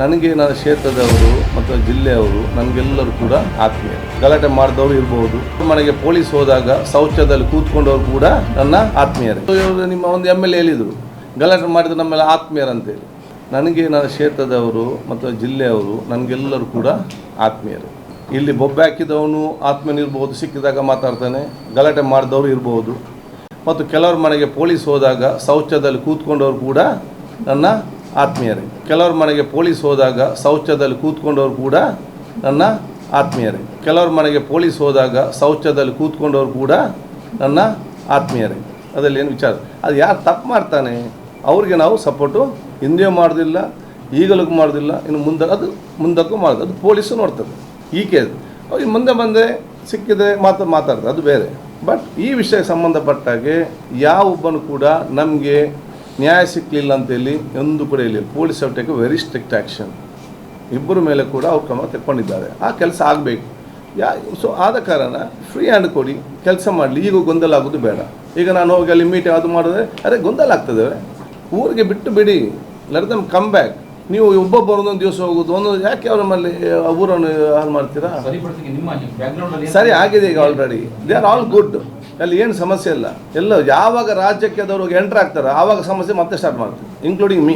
ನನಗೆ ನನ್ನ ಕ್ಷೇತ್ರದವರು ಮತ್ತು ಜಿಲ್ಲೆಯವರು ನನಗೆಲ್ಲರೂ ಕೂಡ ಆತ್ಮೀಯ. ಗಲಾಟೆ ಮಾಡಿದವರು ಇರಬಹುದು ಮನೆಗೆ ಪೊಲೀಸ್ ಹೋದಾಗ ಶೌಚದಲ್ಲಿ ಕೂತ್ಕೊಂಡವರು ಕೂಡ ನನ್ನ ಆತ್ಮೀಯರು. ಇವರು ನಿಮ್ಮ ಒಂದು ಎಂ ಎಲ್ ಎ ಹೇಳಿದರು. ಗಲಾಟೆ ಮಾಡಿದ ನಮ್ಮೆಲ್ಲ ಆತ್ಮೀಯರಂತೇಳಿ. ನನಗೆ ನನ್ನ ಕ್ಷೇತ್ರದವರು ಮತ್ತು ಜಿಲ್ಲೆಯವರು ನನಗೆಲ್ಲರೂ ಕೂಡ ಆತ್ಮೀಯರು. ಇಲ್ಲಿ ಬೊಬ್ಬೆ ಹಾಕಿದವನು ಆತ್ಮೀಯನಿರ್ಬೋದು ಸಿಕ್ಕಿದಾಗ ಮಾತಾಡ್ತಾನೆ, ಗಲಾಟೆ ಮಾಡಿದವರು ಇರಬಹುದು ಮತ್ತು ಕೆಲವ್ರ ಮನೆಗೆ ಪೊಲೀಸ್ ಹೋದಾಗ ಶೌಚದಲ್ಲಿ ಕೂತ್ಕೊಂಡವರು ಕೂಡ ನನ್ನ ಆತ್ಮೀಯರೇ. ಕೆಲವ್ರ ಮನೆಗೆ ಪೊಲೀಸ್ ಹೋದಾಗ ಶೌಚದಲ್ಲಿ ಕೂತ್ಕೊಂಡವರು ಕೂಡ ನನ್ನ ಆತ್ಮೀಯರೇ. ಕೆಲವ್ರ ಮನೆಗೆ ಪೊಲೀಸ್ ಹೋದಾಗ ಶೌಚದಲ್ಲಿ ಕೂತ್ಕೊಂಡವರು ಕೂಡ ನನ್ನ ಆತ್ಮೀಯರೇ. ಅದರಲ್ಲಿ ಏನು ವಿಚಾರ? ಅದು ಯಾರು ತಪ್ಪು ಮಾಡ್ತಾನೆ? ಅವ್ರಿಗೆ ನಾವು ಸಪೋರ್ಟು ಹಿಂದೆ ಮಾಡೋದಿಲ್ಲ ಈಗಲಕ್ಕೂ ಮಾಡೋದಿಲ್ಲ, ಇನ್ನು ಮುಂದೆ ಅದು ಮುಂದಕ್ಕೂ ಮಾಡೋದು ಅದು ಪೊಲೀಸು ನೋಡ್ತದೆ. ಈ ಕೇಸ್ ಮುಂದೆ ಬಂದೆ, ಸಿಕ್ಕಿದೆ ಮಾತು ಮಾತಾಡ್ತಾರೆ. ಅದು ಬೇರೆ. ಬಟ್ ಈ ವಿಷಯಕ್ಕೆ ಸಂಬಂಧಪಟ್ಟಾಗೆ ಯಾವೊಬ್ಬನು ಕೂಡ ನಮಗೆ ನ್ಯಾಯ ಸಿಕ್ಕಲಿಲ್ಲ ಅಂತೇಳಿ ಒಂದು ಕೂಡ ಇಲ್ಲಿ. Police have take very strict action ಇಬ್ಬರ ಮೇಲೆ ಕೂಡ ಅವ್ರು ಕ್ರಮ ತೆಕ್ಕೊಂಡಿದ್ದಾರೆ. ಆ ಕೆಲಸ ಆಗಬೇಕು. ಯಾ ಸೊ ಆದ ಕಾರಣ ಫ್ರೀ ಹ್ಯಾಂಡ್ ಕೊಡಿ ಕೆಲಸ ಮಾಡಲಿ. ಈಗ ಗೊಂದಲ ಆಗೋದು ಬೇಡ. ಈಗ ನಾನು ಹೋಗಿ ಅಲ್ಲಿ ಮೀಟಿಂಗ್ ಅದು ಮಾಡಿದ್ರೆ ಅರೆ ಗೊಂದಲ ಆಗ್ತದೆ. ಊರಿಗೆ ಬಿಟ್ಟು ಬಿಡಿ. ಲೆಟ್ ದಮ್ ಕಮ್ ಬ್ಯಾಕ್ ನೀವು ಒಬ್ಬೊಬ್ಬರು ಒಂದೊಂದು ದಿವಸ ಹೋಗೋದು ಒಂದೊಂದು ಯಾಕೆ ಅವ್ರ ನಮ್ಮಲ್ಲಿ ಆ ಊರನ್ನು ಹಾಳು ಮಾಡ್ತೀರಾ? ಸರಿ ಆಗಿದೆ? ಈಗ already they are all good ಅಲ್ಲಿ ಏನು ಸಮಸ್ಯೆ ಇಲ್ಲ. ಎಲ್ಲ ಯಾವಾಗ ರಾಜ್ಯಕ್ಕೆ ಅದವ್ರಿಗೆ ಎಂಟ್ರ್ ಆಗ್ತಾರೆ ಆವಾಗ ಸಮಸ್ಯೆ ಮತ್ತೆ ಸ್ಟಾರ್ಟ್ ಮಾಡ್ತೀವಿ ಇನ್ಕ್ಲೂಡಿಂಗ್ ಮೀ